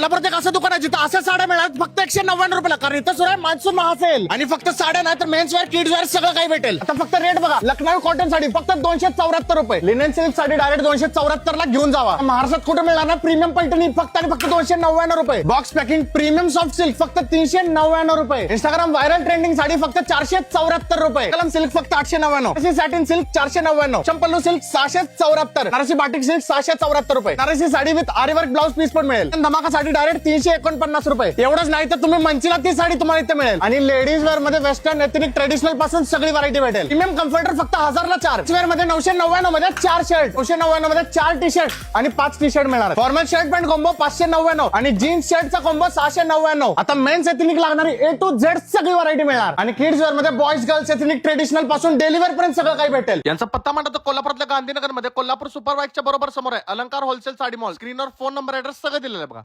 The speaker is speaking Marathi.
कोल्हापूरात एक असं दुकान आहे जिथं अशा साड्या मिळतात फक्त एकशे नव्याण्णव रुपयाला. कारण इथं सुद्धा मान्सून महासेल. आणि फक्त साड्या नाही तर मेन्स वेअर किड्स वेअर सगळं काही भेटेल. आता फक्त रेट बघा लखनऊ कॉटन साडी फक्त दोनशे चौऱ्याहत्तर रुपये. लिनन सिल्क साडी डायरेक्ट दोनशे चौऱ्याहत्तर ला घेऊन जावा. महाराष्ट्रात कुठे मिळणार ना प्रीमियम पैठणी फक्त आणि फक्त दोनशे नव्याण्णव रुपये. Box packing premium soft silk फक्त तीनशे नव्याण्णव रुपये. इंस्टाग्राम व्हायरल ट्रेंडिंग साडी फक्त चारशे चौऱ्याहत्तर रुपये. कलम सिल्क फक्त आठशे नव्याण्णव. सॅटिन सिल्क चारशे नव्याण्णव. चंपल्लू सिल्क सहाशे चौऱ्याहत्तर. नारसी बाटिक सिल्क सहाशे चौऱ्याहत्तर रुपये. नारसी sari with aari work blouse piece पण मिळेल. धमाका साडी डायरेक्ट तीनशे एकोणपन्नास रुपये. एवढंच नाही तर तुम्ही मंचीला ती साडी तुम्हाला इथे मिळेल. आणि लेडीज वेअरमध्ये वेस्टर्न एथनिक ट्रेडिशनलपासून सगळी व्हरायटी भेटेल. प्रीमियम कम्फर्टर फक्त हजारला चार. वेअरमध्ये नऊशे नव्याण्णवमध्ये चार शर्ट नऊशे नव्याण्णवमध्ये चार टी शर्ट आणि पाच टी शर्ट मिळणार. फॉर्मल शर्ट पॅन्ट कॉम्बो पाचशे नव्याण्णव आणि जीन्स शर्टचा कॉम्बो सहाशे नव्याण्णव. आता मेन्स एथनिक लागणारी ए टू झेड सगळी व्हरायटी मिळणार. आणि किड्स वेअरमध्ये बॉईज गर्ल्स एथनिक ट्रेडिशनलपासून डेलिव्हर पर्यंत सगळं काही भेटेल. यांचा पत्ता म्हणतात कोल्हापुरातल्या गांधीनगरमध्ये कोल्हापूर सुपर बाईकच्या बरोबर समोर आहे. अलंकार होलसेल साडी मॉल स्क्रीनवर फोन नंबर ऍड्रेस सगळं दिलेलं बघा.